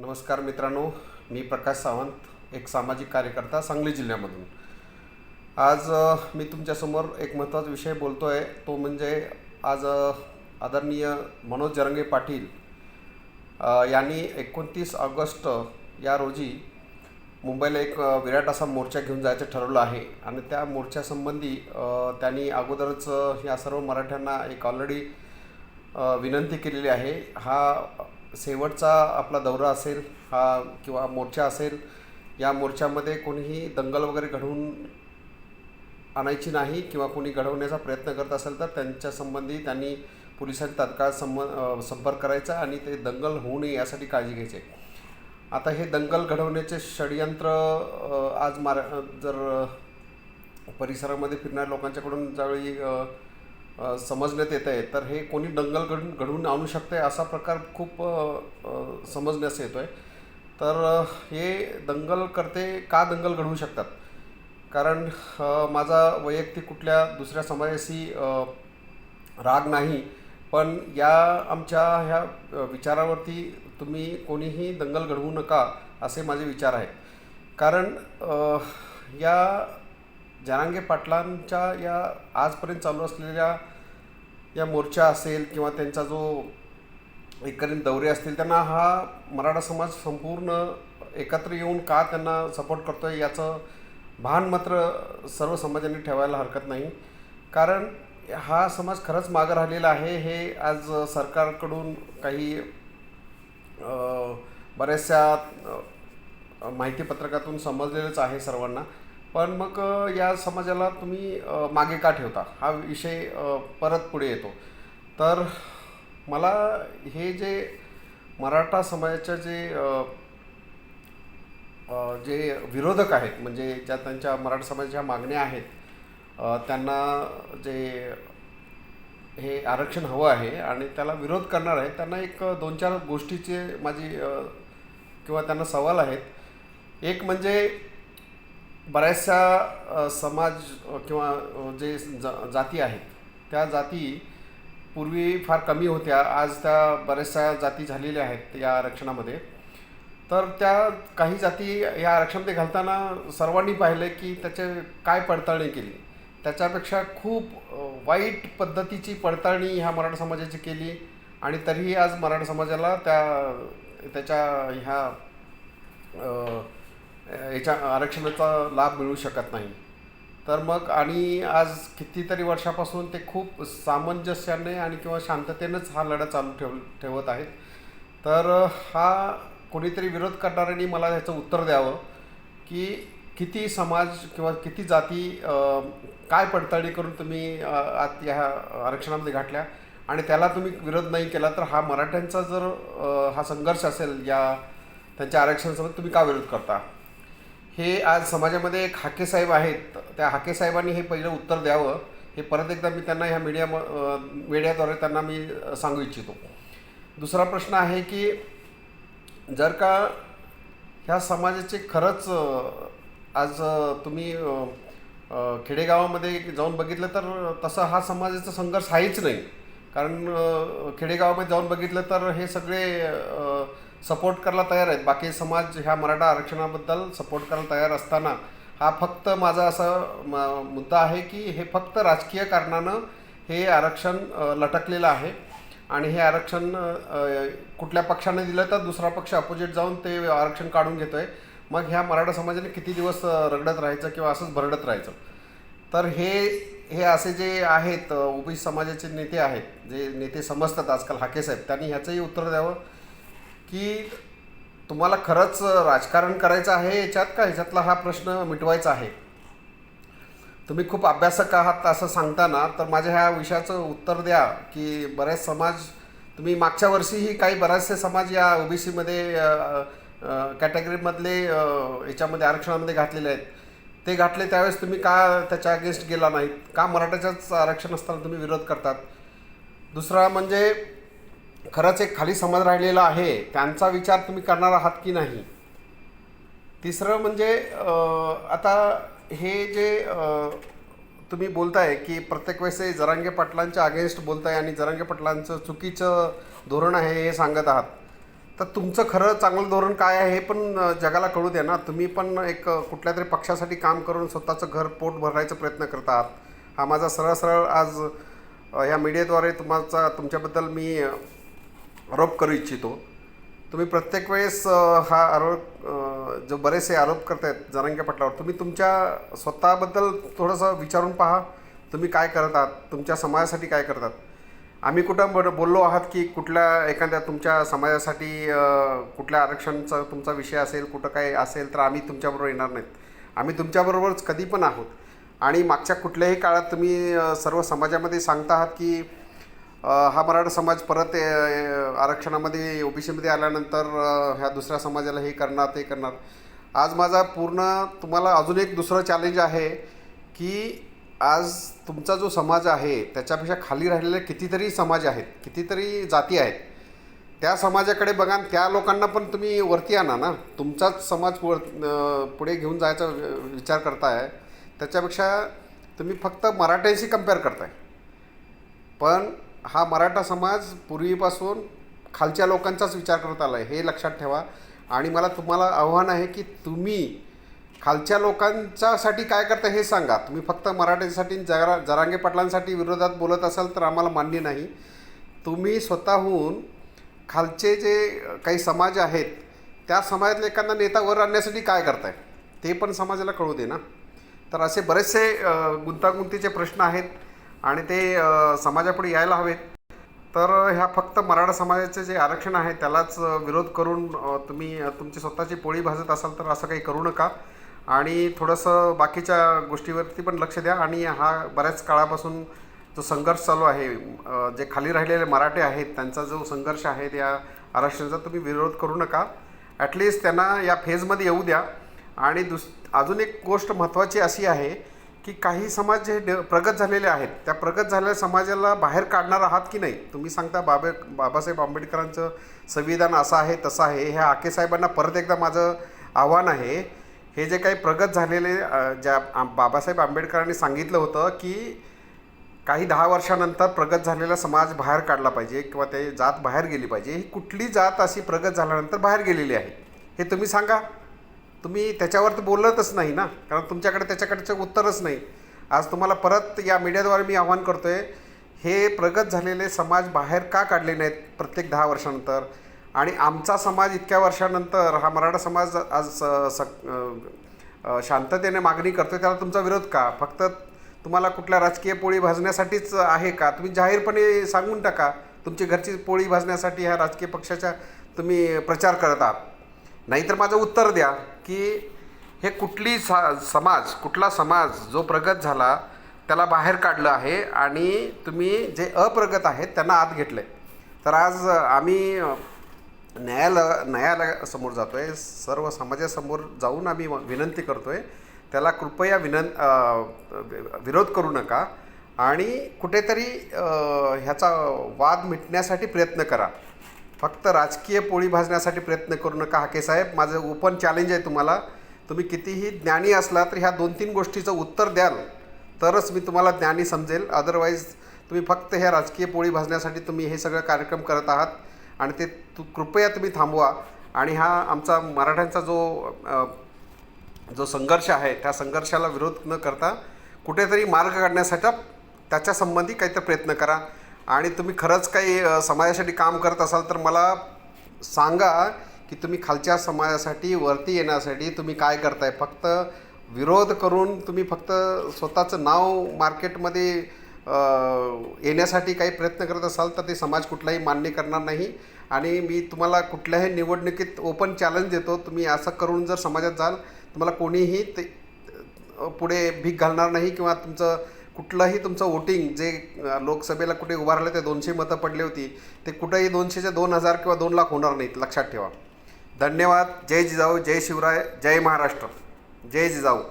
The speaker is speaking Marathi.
नमस्कार मित्रांनो मी प्रकाश सावंत एक सामाजिक कार्यकर्ता सांगली जिल्ह्यामधून. आज मी तुमच्यासमोर एक महत्त्वाचा विषय बोलतो आहे तो म्हणजे आज आदरणीय मनोज जरंगे पाटील यांनी एकोणतीस ऑगस्ट या रोजी मुंबईला एक विराट असा मोर्चा घेऊन जायचं ठरवलं आहे आणि त्या मोर्चासंबंधी त्यांनी अगोदरच या सर्व मराठ्यांना एक ऑलरेडी विनंती केलेली आहे. हा शेवटचा आपला दौरा असेल हा किंवा मोर्चा असेल या मोर्चामध्ये कोणीही दंगल वगैरे घडवून आणायची नाही किंवा कोणी घडवण्याचा प्रयत्न करत असेल तर त्यांच्या संबंधी त्यांनी पोलिसांनी तात्काळ संब संपर्क करायचा आणि ते दंगल होऊ नये यासाठी काळजी घ्यायची. आता हे दंगल घडवण्याचे षडयंत्र आज मार जर परिसरामध्ये फिरणाऱ्या लोकांच्याकडून ज्यावेळी समजण्यात येत आहे तर हे कोणी दंगल घडून घडवून आणू शकते असा प्रकार खूप समजण्यास येतो आहे तर हे दंगल करते का दंगल घडवू शकतात? कारण माझा वैयक्तिक कुठल्या दुसऱ्या समाजाशी राग नाही. पण या आमच्या ह्या विचारावरती तुम्ही कोणीही दंगल घडवू नका असे माझे विचार आहेत. कारण या जरांगे पाटलांच्या या आजपर्यंत चालू असलेल्या या मोर्चा असेल किंवा त्यांचा जो एकरीन दौरे असतील त्यांना हा मराठा समाज संपूर्ण एकत्र येऊन का त्यांना सपोर्ट करतो आहे याचं भान मात्र सर्व समाजांनी ठेवायला हरकत नाही. कारण हा समाज खरंच मागं राहिलेला आहे. हे आज सरकारकडून काही बऱ्याचशा माहितीपत्रकातून समजलेलंच आहे सर्वांना. पण मग या समाजाला तुम्ही मागे का ठेवता? हा विषय परत पुढे येतो. तर मला हे जे मराठा समाजाच्या जे जे विरोधक आहेत म्हणजे ज्या त्यांच्या मराठा समाजाच्या मागण्या आहेत त्यांना जे हे आरक्षण हवं आहे आणि त्याला विरोध करणार आहे त्यांना एक दोन चार गोष्टीचे माझी किंवा त्यांना सवाल आहेत. एक म्हणजे बऱ्याचशा समाज किंवा जे ज जाती आहेत त्या जाती पूर्वी फार कमी होत्या. आज त्या बऱ्याचशा जाती झालेल्या आहेत या आरक्षणामध्ये. तर त्या काही जाती या आरक्षणामध्ये घालताना सर्वांनी पाहिलं की त्याचे काय पडताळणी केली. त्याच्यापेक्षा खूप वाईट पद्धतीची पडताळणी ह्या मराठा समाजाची केली आणि तरीही आज मराठा समाजाला त्या त्याच्या ह्या याच्या आरक्षणाचा लाभ मिळू शकत नाही. तर मग आणि आज कितीतरी वर्षापासून ते खूप सामंजस्याने आणि किंवा शांततेनंच हा लढा चालू ठेव ठेवत आहेत. तर हा कोणीतरी विरोध करणाऱ्यांनी मला ह्याचं उत्तर द्यावं की किती समाज किंवा किती जाती काय पडताळणी करून तुम्ही आत ह्या आरक्षणामध्ये घातल्या आणि त्याला तुम्ही विरोध नाही केला तर हा मराठ्यांचा जर हा संघर्ष असेल या त्यांच्या आरक्षणासोबत तुम्ही का विरोध करता? हे आज समाजामध्ये एक हाके साहेब आहेत. त्या हाके साहेबांनी हे पहिलं उत्तर द्यावं. हे परत एकदा मी त्यांना ह्या मीडिया मीडियाद्वारे त्यांना मी सांगू इच्छितो. दुसरा प्रश्न आहे की जर का ह्या समाजाचे खरंच आज तुम्ही खेडेगावामध्ये जाऊन बघितलं तर तसा हा समाजाचा संघर्ष आहेच नाही. कारण खेडेगावामध्ये जाऊन बघितलं तर हे सगळे सपोर्ट करायला तयार आहेत. बाकी समाज ह्या मराठा आरक्षणाबद्दल सपोर्ट करायला तयार असताना हा फक्त माझा असा म- मुद्दा आहे की हे फक्त राजकीय कारणानं हे आरक्षण लटकलेलं आहे. आणि हे आरक्षण कुठल्या पक्षाने दिलं तर दुसरा पक्ष अपोजिट जाऊन ते आरक्षण काढून घेतोय. मग ह्या मराठा समाजाने किती दिवस रगडत राहायचं किंवा असंच भरडत राहायचं? तर हे हे असे जे आहेत ओबीसी समाजाचे नेते आहेत जे नेते समजतात आजकाल हाके साहेब त्यांनी ह्याचंही उत्तर द्यावं. की तुम्हाला खरंच राजकारण करायचं आहे याच्यात का ह्याच्यातला हा प्रश्न मिटवायचा आहे? तुम्ही खूप अभ्यासक आहात असं सांगताना तर माझ्या ह्या विषयाचं उत्तर द्या की बरेच समाज तुम्ही मागच्या वर्षीही काही बरेचसे समाज या ओबीसीमध्ये कॅटेगरीमधले याच्यामध्ये आरक्षणामध्ये घातलेले आहेत. ते घातले त्यावेळेस तुम्ही का त्याच्या अगेन्स्ट गेला नाहीत? का मराठ्याच्याच आरक्षण असताना तुम्ही विरोध करतात? दुसरा म्हणजे खरंच एक खाली समाज राहिलेला आहे त्यांचा विचार तुम्ही करणार आहात की नाही? तिसरं म्हणजे आता हे जे तुम्ही बोलताय की प्रत्येक वेळेस हे जरांगे पाटलांच्या अगेन्स्ट बोलताय आणि जरांगे पाटलांचं चुकीचं धोरण आहे हे सांगत आहात. तर तुमचं खरं चांगलं धोरण काय आहे हे पण जगाला कळू द्या ना. तुम्ही पण एक कुठल्या तरी पक्षासाठी काम करून स्वतःचं घर पोट भरायचा प्रयत्न करत आहात. हा माझा सरळ सरळ आज या मीडियाद्वारे तुमचा तुमच्याबद्दल मी आरोप करू इच्छितो. तुम्ही प्रत्येक वेळेस हा आरोप जो बरेचसे आरोप करतायत जरांगे पटलावर तुम्ही तुमच्या स्वतःबद्दल थोडंसं विचारून पहा. तुम्ही काय करत आहात तुमच्या समाजासाठी काय करतात? आम्ही कुठं बोल बोललो आहात की कुठल्या एखाद्या तुमच्या समाजासाठी कुठल्या आरक्षणचा तुमचा विषय असेल कुठं काय असेल तर आम्ही तुमच्याबरोबर येणार नाहीत. आम्ही तुमच्याबरोबरच कधी पण आहोत. आणि मागच्या कुठल्याही काळात तुम्ही सर्व समाजामध्ये सांगता आहात की हा मराठा समाज परत आरक्षणामध्ये ओबीसीमध्ये आल्यानंतर ह्या दुसऱ्या समाजाला हे करणार ते करणार. आज माझा पूर्ण तुम्हाला अजून एक दुसरं चॅलेंज आहे की आज तुमचा जो समाज आहे त्याच्यापेक्षा खाली राहिलेले कितीतरी समाज आहेत कितीतरी जाती आहेत. त्या समाजाकडे बघा त्या लोकांना पण तुम्ही वरती आणा ना. तुमचाच समाज वर पुढे घेऊन जायचा विचार करताय. त्याच्यापेक्षा तुम्ही फक्त मराठ्यांशी कंपेअर करताय. पण हा मराठा समाज पूर्वीपासून खालच्या लोकांचाच विचार करत आला आहे हे लक्षात ठेवा. आणि मला तुम्हाला आव्हान आहे की तुम्ही खालच्या लोकांच्यासाठी काय करता हे सांगा. तुम्ही फक्त मराठीसाठी जरा जरांगे पाटलांसाठी विरोधात बोलत असाल तर आम्हाला मान्य नाही. तुम्ही स्वतःहून खालचे जे काही समाज आहेत त्या समाजातल्या एखादा नेता वर आणण्यासाठी काय करताय? ते पण समाजाला कळू दे ना. तर असे बरेचसे गुंतागुंतीचे प्रश्न आहेत. आणि ते समाजापुढे यायला हवेत. तर ह्या फक्त मराठा समाजाचे जे आरक्षण आहे त्यालाच विरोध करून तुम्ही तुमची स्वतःची पोळी भाजत असाल तर असं काही करू नका. आणि थोडंसं बाकीच्या गोष्टीवरती पण लक्ष द्या. आणि हा बऱ्याच काळापासून जो संघर्ष चालू आहे जे खाली राहिलेले मराठे आहेत त्यांचा जो संघर्ष आहे त्या आरक्षणाचा तुम्ही विरोध करू नका. ॲटलिस्ट त्यांना या फेजमध्ये येऊ द्या. आणि दुस अजून एक गोष्ट महत्त्वाची अशी आहे की काही समाज जे प्रगत झालेले आहेत त्या प्रगत झालेल्या समाजाला बाहेर काढणार आहात की नाही? तुम्ही सांगता बाबे बाबासाहेब आंबेडकरांचं संविधान असं आहे तसं आहे. ह्या आके साहेबांना परत एकदा माझं आव्हान आहे. हे जे काही प्रगत झालेले ज्या बाबासाहेब आंबेडकरांनी सांगितलं होतं की काही दहा वर्षानंतर प्रगत झालेला समाज बाहेर काढला पाहिजे किंवा ते जात बाहेर गेली पाहिजे ही कुठली जात अशी प्रगत झाल्यानंतर बाहेर गेलेली आहे? हे तुम्ही सांगा. तुम्ही त्याच्यावर तर बोलतच नाही ना. कारण तुमच्याकडे त्याच्याकडचं उत्तरच नाही. आज तुम्हाला परत या मीडियाद्वारे मी आवाहन करतो आहे हे प्रगत झालेले समाज बाहेर का काढले नाहीत प्रत्येक दहा वर्षानंतर? आणि आमचा समाज इतक्या वर्षानंतर हा मराठा समाज आज स- स- शांततेने मागणी करतोय त्याला तुमचा विरोध का? फक्त तुम्हाला कुठल्या राजकीय पोळी भाजण्यासाठीच आहे का? तुम्ही जाहीरपणे सांगून टाका तुमची घरची पोळी भाजण्यासाठी ह्या राजकीय पक्षाच्या तुम्ही प्रचार करत आहात. नाहीतर माझं उत्तर द्या. की हे कुठली सा समाज कुठला समाज जो प्रगत झाला त्याला बाहेर काढलं आहे आणि तुम्ही जे अप्रगत आहेत त्यांना आत घेतलं आहे तर आज आम्ही न्यायालय न्यायालयासमोर जातो आहे सर्व समाजासमोर जाऊन आम्ही विनंती करतो आहे त्याला कृपया विनं विरोध करू नका आणि कुठेतरी ह्याचा वाद मिटण्यासाठी प्रयत्न करा. फक्त राजकीय पोळी भाजण्यासाठी प्रयत्न करू नका हाके साहेब. माझं ओपन चॅलेंज आहे तुम्हाला. तुम्ही कितीही ज्ञानी असला तर ह्या दोन तीन गोष्टीचं उत्तर द्याल तरच मी तुम्हाला ज्ञानी समजेल. अदरवाईज तुम्ही फक्त ह्या राजकीय पोळी भाजण्यासाठी तुम्ही हे सगळं कार्यक्रम करत आहात आणि ते तु कृपया तुम्ही थांबवा. आणि हा आमचा मराठ्यांचा जो जो संघर्ष आहे त्या संघर्षाला विरोध न करता कुठेतरी मार्ग काढण्यासाठी त्याच्या संबंधी काहीतरी प्रयत्न करा. आणि तुम्ही खरंच काही समाजासाठी काम करत असाल तर मला सांगा की तुम्ही खालच्या समाजासाठी वरती येण्यासाठी तुम्ही काय करताय? फक्त विरोध करून तुम्ही फक्त स्वतःचं नाव मार्केटमध्ये येण्यासाठी काही प्रयत्न करत असाल तर ते समाज कुठलाही मान्य करणार नाही. आणि मी तुम्हाला कुठल्याही निवडणुकीत ओपन चॅलेंज देतो. तुम्ही असं करून जर समाजात जाल तुम्हाला कोणीही ते पुढे भीक घालणार नाही किंवा तुमचं कुठलंही तुमचं वोटिंग जे लोकसभेला कुठे उभारलं ते दोनशे मतं पडली होती ते कुठेही दोनशेचे दोन हजार किंवा दोन लाख होणार नाहीत लक्षात ठेवा. धन्यवाद. जय जिजाऊ जय शिवराय जय महाराष्ट्र. जय जिजाऊ.